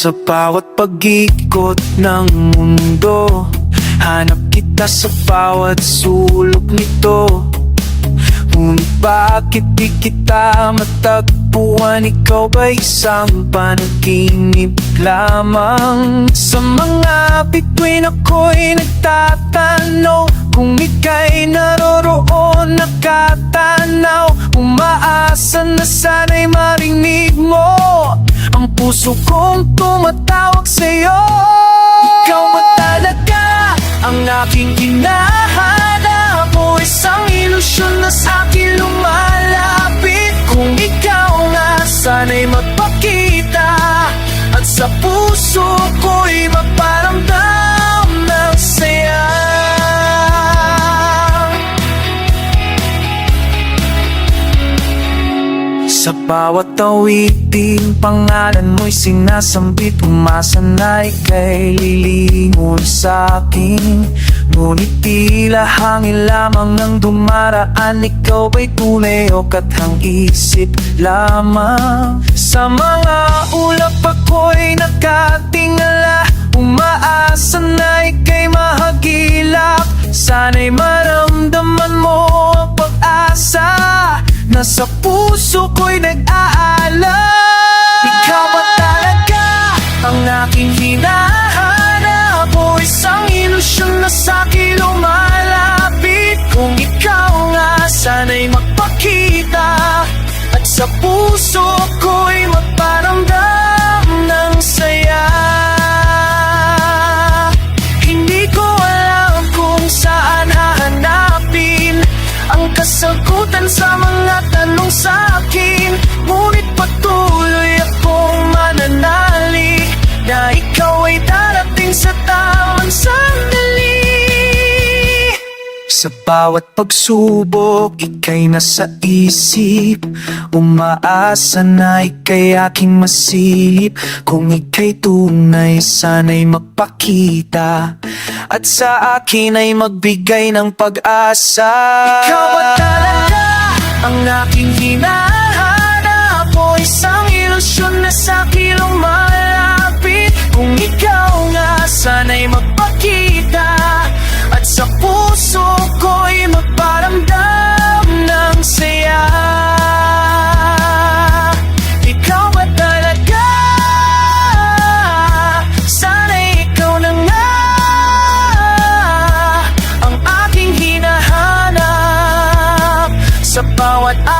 Sa bawat pag-ikot ng mundo. Hanap kita sa bawat sulok nito. Ngunit bakit di kita matagpuan? Ikaw ba isang panaginip lamang? Sa mga bituin ako'y nagtatanong Kung ika'y naroroon puso kong tumatawag sa'yo. Ikaw ba talaga ang aking hinahanap. O isang ilusyon na sa akin lumalapit. Kung ikaw nga sana'y magpakita At sa puso ko'y maparamdam Sa bawat awiting pangalan mo'y sinasambit. Umasa na ika'y lilingon sa akin. Ngunit tila hangin lamang nang dumaraan. Ikaw ba'y tunay o kathang isip lamang. Sa mga ulap ako'y nakatingala. Umaasa na ika'y mahagilap. Sana'y maramdaman mo ang pag-asa Nasa puso ko'y nag-aalala Ikaw ba talaga ang aking hinahanap? O isang ilusyon na sa'kin lumalapit? Kung ikaw nga sana'y magpakita At sa puso ko'y magparamdam kasagutan sa mga tanong sa akin. Ngunit patuloy akong mananali Na ikaw ay darating sa tamang sandali. Sa bawat pagsubok, ika'y nasa isip. Umaasa na ika'y aking masilip. Kung ika'y tunay, sana'y magpakita At sa akin ay magbigay ng pag-asa. Ikaw ba talaga Ang aking hinahanap Sa bawat